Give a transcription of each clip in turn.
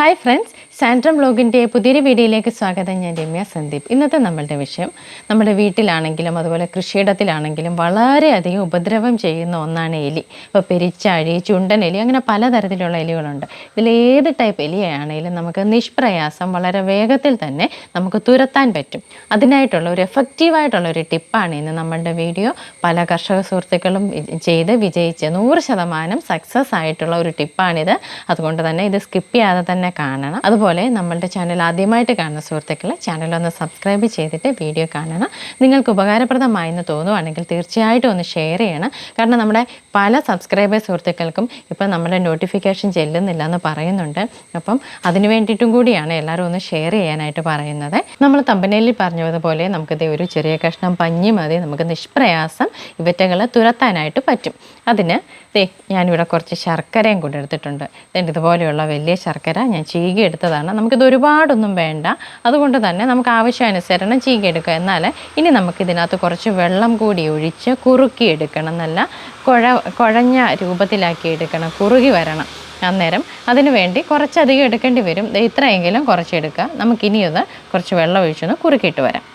Hi friends സാൻഡ്രം ബ്ലോഗിന്റെ പുതിയൊരു വീഡിയോയിലേക്ക് സ്വാഗതം. ഞാൻ രമ്യ സന്ദീപ്. ഇന്നത്തെ നമ്മളുടെ വിഷയം നമ്മുടെ വീട്ടിലാണെങ്കിലും അതുപോലെ കൃഷിയിടത്തിലാണെങ്കിലും വളരെയധികം ഉപദ്രവം ചെയ്യുന്ന ഒന്നാണ് എലി. ഇപ്പോൾ പെരിച്ചാഴി ചുണ്ടൻ എലി അങ്ങനെ പലതരത്തിലുള്ള എലികളുണ്ട്. ഇതിൽ ഏത് ടൈപ്പ് എലിയാണെങ്കിലും നമുക്ക് നിഷ്പ്രയാസം വളരെ വേഗത്തിൽ തന്നെ നമുക്ക് തുരത്താൻ പറ്റും. അതിനായിട്ടുള്ള ഒരു എഫക്റ്റീവായിട്ടുള്ള ഒരു ടിപ്പാണ് ഇന്ന് നമ്മളുടെ വീഡിയോ. പല കർഷക സുഹൃത്തുക്കളും ചെയ്ത് വിജയിച്ച് നൂറ് ശതമാനം സക്സസ് ആയിട്ടുള്ള ഒരു ടിപ്പാണിത്. അതുകൊണ്ട് തന്നെ ഇത് സ്കിപ്പ് ചെയ്യാതെ തന്നെ കാണണം. അതുപോലെ നമ്മളുടെ ചാനൽ ആദ്യമായിട്ട് കാണുന്ന സുഹൃത്തുക്കൾ ചാനൽ ഒന്ന് സബ്സ്ക്രൈബ് ചെയ്തിട്ട് വീഡിയോ കാണണം. നിങ്ങൾക്ക് ഉപകാരപ്രദമായി എന്ന് തോന്നുവാണെങ്കിൽ തീർച്ചയായിട്ടും ഒന്ന് ഷെയർ ചെയ്യണം. കാരണം നമ്മുടെ പല സബ്സ്ക്രൈബർ സുഹൃത്തുക്കൾക്കും ഇപ്പം നമ്മുടെ നോട്ടിഫിക്കേഷൻ ചെല്ലുന്നില്ല എന്ന് പറയുന്നുണ്ട്. അപ്പം അതിന് വേണ്ടിയിട്ടും കൂടിയാണ് എല്ലാവരും ഒന്ന് ഷെയർ ചെയ്യാനായിട്ട് പറയുന്നത്. നമ്മൾ തമ്പനയിൽ പറഞ്ഞതുപോലെ നമുക്കിത് ഒരു ചെറിയ കഷ്ണം പഞ്ഞി മതി നമുക്ക് നിഷ്പ്രയാസം ഇവറ്റകളെ തുരത്താനായിട്ട് പറ്റും. അതിന് ദേ ഞാനിവിടെ കുറച്ച് ശർക്കരയും കൂടെ എടുത്തിട്ടുണ്ട്. എന്റെ ഇതുപോലെയുള്ള വലിയ ശർക്കര ഞാൻ ചീകി എടുത്തതാണ്. നമുക്കിത് ഒരുപാടൊന്നും വേണ്ട. അതുകൊണ്ട് തന്നെ നമുക്ക് ആവശ്യാനുസരണം ചീകി എടുക്കുക എന്നാൽ ഇനി നമുക്കിതിനകത്ത് കുറച്ച് വെള്ളം കൂടി ഒഴിച്ച് കുറുക്കി എടുക്കണം. നല്ല കുഴ കുഴഞ്ഞ രൂപത്തിലാക്കി എടുക്കണം. കുറുകി വരണം അന്നേരം. അതിന് വേണ്ടി കുറച്ചധികം എടുക്കേണ്ടി വരും. ഇത്രയെങ്കിലും കുറച്ചെടുക്കുക നമുക്കിനിയത് കുറച്ച് വെള്ളം ഒഴിച്ചൊന്ന് കുറുക്കിയിട്ട് വരാം.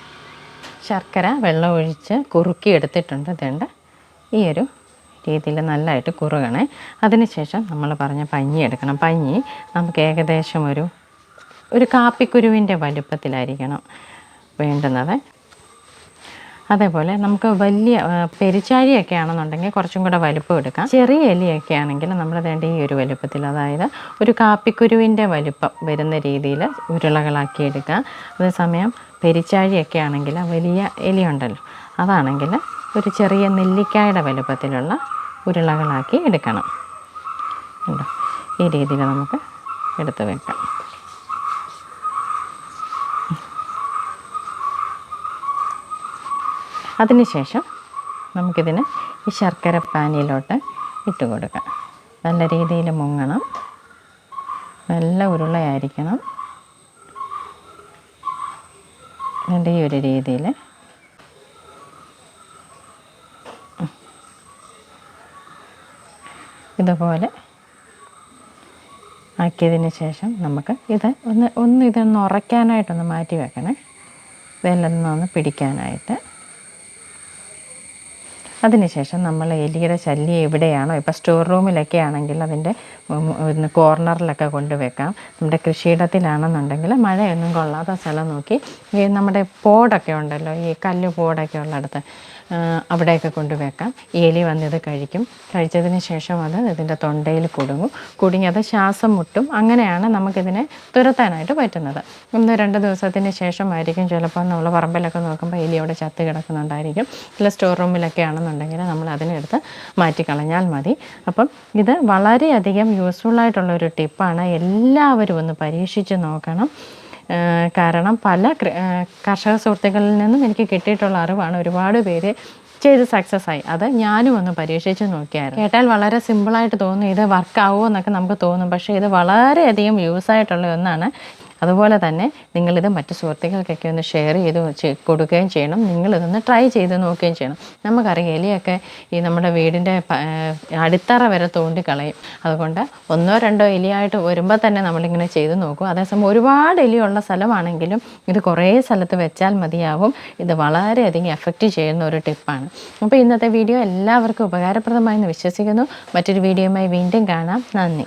ശർക്കര വെള്ളം ഒഴിച്ച് കുറുക്കി എടുത്തിട്ടുണ്ട്. ഇതുണ്ട്. ഈ ഒരു രീതിയിൽ നല്ലതായിട്ട് കുറുകണേ. അതിനുശേഷം നമ്മൾ പറഞ്ഞ പഞ്ഞി എടുക്കണം. പഞ്ഞി നമുക്ക് ഏകദേശം ഒരു ഒരു കാപ്പിക്കുരുവിന്റെ വലുപ്പത്തിലായിരിക്കണം വേണ്ടുന്നത്. അതേപോലെ നമുക്ക് വലിയ പെരിച്ചാഴിയൊക്കെ ആണെന്നുണ്ടെങ്കിൽ കുറച്ചും കൂടെ വലുപ്പം എടുക്കാം. ചെറിയ എലിയൊക്കെ ആണെങ്കിൽ നമ്മൾ വേണ്ട ഈ ഒരു വലുപ്പത്തിൽ അതായത് ഒരു കാപ്പിക്കുരുവിന്റെ വലുപ്പം വരുന്ന രീതിയിൽ ഉരുളകളാക്കി എടുക്കുക. അതേസമയം പെരിച്ചാഴിയൊക്കെ ആണെങ്കിൽ വലിയ എലിയുണ്ടല്ലോ അതാണെങ്കിൽ ഒരു ചെറിയ നെല്ലിക്കായുടെ വലുപ്പത്തിലുള്ള ഉരുളകളാക്കി എടുക്കണം. ഉണ്ടോ ഈ രീതിയിൽ നമുക്ക് എടുത്ത് വെക്കാം. അതിനുശേഷം നമുക്കിതിന് ഈ ശർക്കര പാനിയിലോട്ട് ഇട്ട് കൊടുക്കാം. നല്ല രീതിയിൽ മുങ്ങണം. നല്ല ഉരുളയായിരിക്കണം. ഈ ഒരു രീതിയിൽ ഇതുപോലെ ആക്കിയതിന് ശേഷം നമുക്ക് ഇത് ഒന്ന് ഒന്ന് ഇതൊന്ന് ഉറയ്ക്കാനായിട്ടൊന്ന് മാറ്റി വെക്കണേ. ഇതെല്ലാം ഒന്ന് പിടിക്കാനായിട്ട്. അതിനുശേഷം നമ്മൾ എലിയുടെ ശല്യം എവിടെയാണോ ഇപ്പോൾ സ്റ്റോർ റൂമിലൊക്കെ ആണെങ്കിൽ അതിന്റെ കോർണറിലൊക്കെ കൊണ്ടുവെക്കാം. നമ്മുടെ കൃഷിയിടത്തിലാണെന്നുണ്ടെങ്കിൽ മഴയൊന്നും കൊള്ളാത്ത സ്ഥലം നോക്കി ഈ നമ്മുടെ പോടൊക്കെ ഉണ്ടല്ലോ ഈ കല്ല് പോടൊക്കെ ഉള്ളിടത്ത് അവിടെയൊക്കെ കൊണ്ടുവെക്കാം. എലി വന്നിത് കഴിക്കും. കഴിച്ചതിന് ശേഷം അത് ഇതിന്റെ തൊണ്ടയിൽ കുടുങ്ങും. കുടുങ്ങി അത് ശ്വാസം മുട്ടും. അങ്ങനെയാണ് നമുക്കിതിനെ തുരത്താനായിട്ട് പറ്റുന്നത്. ഒന്ന് രണ്ട് ദിവസത്തിന് ശേഷമായിരിക്കും ചിലപ്പോൾ നമ്മൾ പറമ്പിലൊക്കെ നോക്കുമ്പോൾ എലി അവിടെ ചത്ത് കിടക്കുന്നുണ്ടായിരിക്കും. ഇല്ല സ്റ്റോർ റൂമിലൊക്കെ ആണെന്നുണ്ടെങ്കിൽ നമ്മൾ അതിനെടുത്ത് മാറ്റിക്കളഞ്ഞാൽ മതി. അപ്പം ഇത് വളരെയധികം ഒരു ടിപ്പാണ്. എല്ലാവരും ഒന്ന് പരീക്ഷിച്ച് നോക്കണം. കാരണം പല കർഷക സുഹൃത്തുക്കളിൽ നിന്നും എനിക്ക് കിട്ടിയിട്ടുള്ള അറിവാണ് ഒരുപാട് പേര് ചെയ്ത് സക്സസ് ആയി. അത് ഞാനും ഒന്ന് പരീക്ഷിച്ച് നോക്കിയായിരുന്നു. കേട്ടാൽ വളരെ സിമ്പിളായിട്ട് തോന്നും ഇത് വർക്ക് ആവുമോ എന്നൊക്കെ നമുക്ക് തോന്നും. പക്ഷേ ഇത് വളരെയധികം യൂസ് ആയിട്ടുള്ള ഒന്നാണ് അതുപോലെ തന്നെ നിങ്ങളിത് മറ്റ് സുഹൃത്തുക്കൾക്കൊക്കെ ഒന്ന് ഷെയർ ചെയ്ത് കൊടുക്കുകയും ചെയ്യണം. നിങ്ങളിതൊന്ന് ട്രൈ ചെയ്ത് നോക്കുകയും ചെയ്യണം. നമുക്കറിയാം എലിയൊക്കെ ഈ നമ്മുടെ വീടിന്റെ അടിത്തറ വരെ തോണ്ടിക്കളയും. അതുകൊണ്ട് ഒന്നോ രണ്ടോ എലിയായിട്ട് വരുമ്പോൾ തന്നെ നമ്മളിങ്ങനെ ചെയ്ത് നോക്കും. അതേസമയം ഒരുപാട് എലിയുള്ള സ്ഥലമാണെങ്കിലും ഇത് കുറേ സ്ഥലത്ത് വെച്ചാൽ മതിയാവും. ഇത് വളരെയധികം എഫക്റ്റ് ചെയ്യുന്ന ഒരു ടിപ്പാണ് അപ്പോൾ ഇന്നത്തെ വീഡിയോ എല്ലാവർക്കും ഉപകാരപ്രദമായി എന്ന് വിശ്വസിക്കുന്നു. മറ്റൊരു വീഡിയോയുമായി വീണ്ടും കാണാം. നന്ദി.